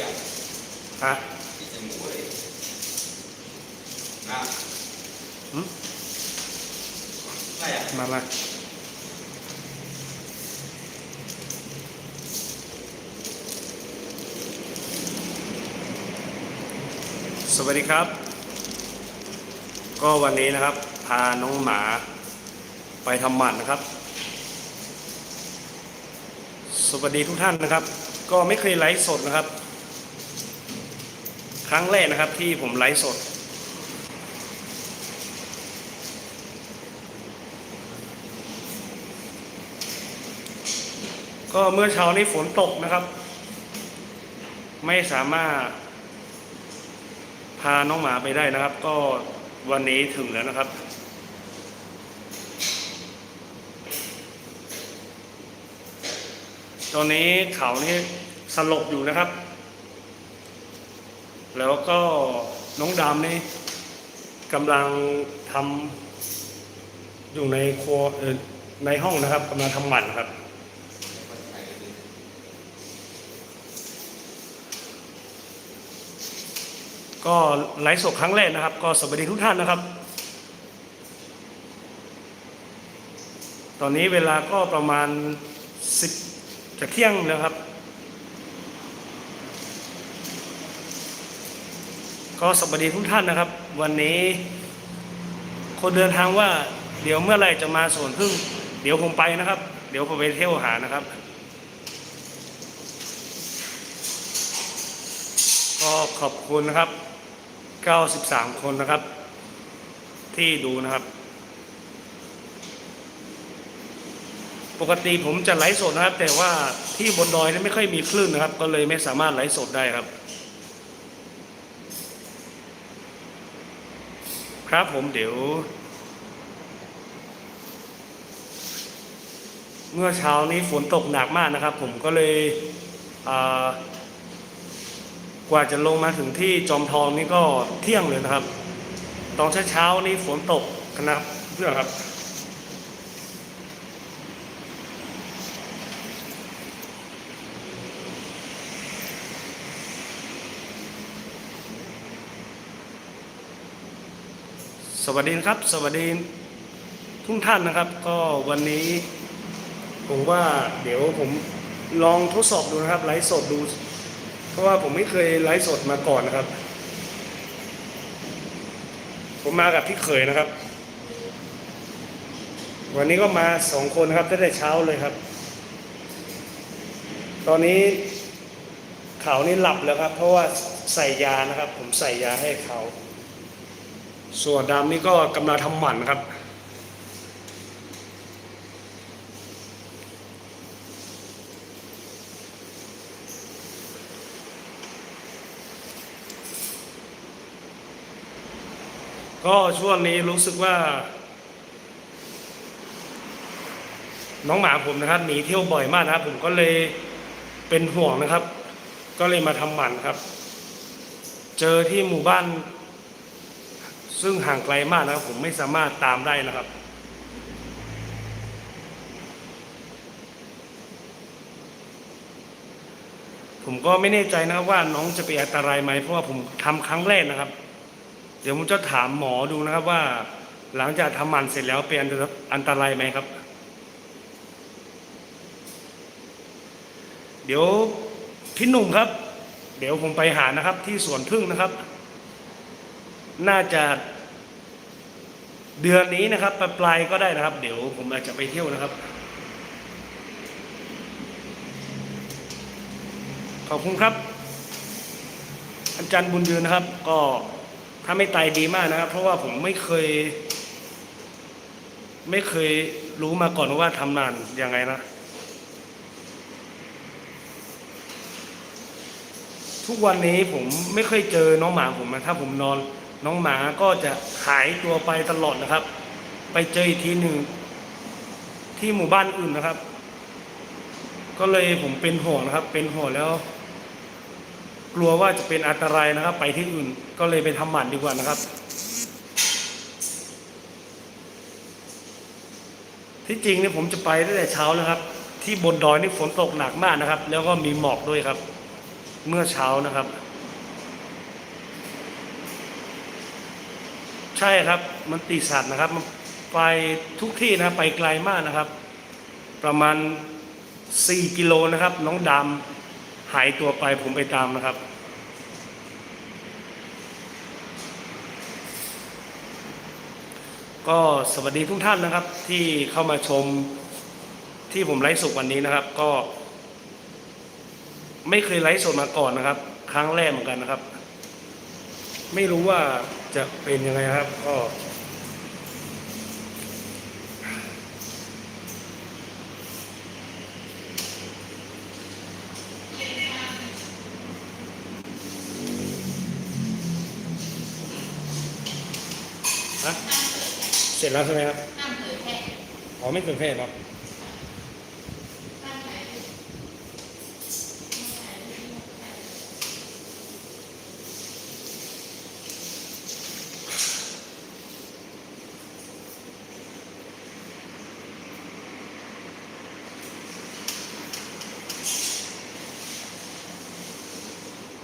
อย่างฮะที่จะหมูเลยนะหืมไม่อะมามาสวัสดีครับ ก็วันนี้นะครับ พาน้องหมาไปทำหมันนะครับ สวัสดีทุกท่านนะครับ ก็ไม่เคยไลฟ์สดนะครับ ครั้งแรกนะครับที่ผมไลฟ์สด ก็เมื่อเช้านี้ฝนตกนะครับ ไม่สามารถ พาน้องหมาไปได้นะครับ ก็วันนี้ถึงแล้วนะครับตอนนี้เขานี่สลบอยู่นะครับ แล้วก็น้องดำนี่กำลังทำอยู่ในครัวในห้องนะครับกำลังทำหมันครับ ก็ไลฟ์สดครั้งแรกนะครับ ก็สวัสดีทุกท่านนะครับ ตอนนี้เวลาก็ประมาณสิบจะเที่ยงแล้วครับ ก็สวัสดีทุกท่านนะครับ วันนี้ คนเดินทางว่า เดี๋ยวเมื่อไรจะมาสวนพึ่ง เดี๋ยวผมไปนะครับ เดี๋ยวผมไปเที่ยวหานะครับ ก็ขอบคุณนะครับ 93 คนนะครับ ที่ดูนะครับ ปกติผมจะไลฟ์สดนะครับ แต่ว่าที่บนดอยนี่ไม่ค่อยมีคลื่นนะครับ ก็เลยไม่สามารถไลฟ์สดได้ครับ ครับผมเดี๋ยว เมื่อเช้านี้ฝนตกหนักมากนะครับ ผมก็เลยกว่าจะลงมาถึงที่จอมทองนี่ก็เที่ยงเลยนะครับ ตอนเช้าๆนี้ฝนตกนะครับเพื่อนครับ สวัสดีครับ สวัสดีทุกท่านนะครับ ก็วันนี้ ผมว่าเดี๋ยวผมลองทดสอบดูนะครับ ไลฟ์สดดู เพราะว่าผมไม่เคยไลฟ์สดมาก่อนนะครับ ผมมากับพี่เขยนะครับ วันนี้ก็มาสองคนนะครับตั้งแต่เช้าเลยครับ ตอนนี้เขานี่หลับแล้วครับ เพราะว่าใส่ยานะครับ ผมใส่ยาให้เขา ส่วนดำนี่ก็กำลังทำหมันครับ ก็ช่วงนี้รู้สึกว่า น้องหมาผมนะครับหนีเที่ยวบ่อยมากนะครับ ผมก็เลยเป็นห่วงนะครับ ก็เลยมาทำหมันครับ เจอที่หมู่บ้าน ซึ่งห่างไกลมากนะครับผมไม่สามารถตามได้นะครับ ผมก็ไม่แน่ใจนะครับว่าน้องจะเป็นอันตรายไหมเพราะว่าผมทำครั้งแรกนะครับ เดี๋ยวผมจะถามหมอดูนะครับว่า หลังจากทำหมันเสร็จแล้วเป็นอันตรายไหมครับ เดี๋ยวพี่หนุ่มครับ เดี๋ยวผมไปหานะครับที่สวนพึ่งนะครับ น่าจะเดือนนี้นะครับปลายๆก็ได้นะครับ เดี๋ยวผมอาจจะไปเที่ยวนะครับ ขอบคุณครับ อาจารย์บุญยืนนะครับ ก็ถ้าไม่ตายดีมากนะครับ เพราะว่าผมไม่เคย ไม่เคยรู้มาก่อนว่าทำนานยังไงนะ ทุกวันนี้ผมไม่เคยเจอน้องหมาผมนะถ้าผมนอน น้องหมาก็จะหายตัวไปตลอดนะครับ ไปเจออีกทีหนึ่งที่หมู่บ้านอื่นนะครับ ก็เลยผมเป็นห่วงนะครับ เป็นห่วงแล้ว กลัวว่าจะเป็นอันตรายนะครับ ไปที่อื่นก็เลยไปทำหมันดีกว่านะครับ ที่จริงเนี่ยผมจะไปตั้งแต่เช้าแล้วครับ ที่บนดอยนี่ฝนตกหนักมากนะครับ แล้วก็มีหมอกด้วยครับ เมื่อเช้านะครับ ใช่ครับ มันติดสัตว์นะครับมันไปทุกที่นะครับไปไกลมากนะครับ ประมาณ 4 กิโลนะครับ น้องดำหายตัวไปผมไปตามนะครับ ก็สวัสดีทุกท่านนะครับ ที่เข้ามาชมที่ผมไลฟ์สดวันนี้นะครับ ก็ ไม่เคยไลฟ์สดมาก่อนนะครับ ครั้งแรกเหมือนกันนะครับ ไม่รู้ว่า จะเป็นยังไงครับก็ ฮะ เสร็จแล้วใช่ไหมครับ ห้ามเผยแพร่ อ๋อไม่เกินเพศครับ ห้ามถ่ายรูป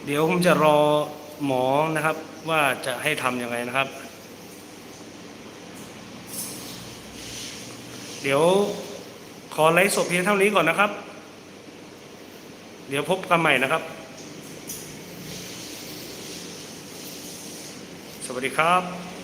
เดี๋ยวผมจะรอหมอนะครับ ว่าจะให้ทำยังไงนะครับ เดี๋ยวขอไลฟ์สดเพียงเท่านี้ก่อนนะครับ เดี๋ยวพบกันใหม่นะครับ สวัสดีครับ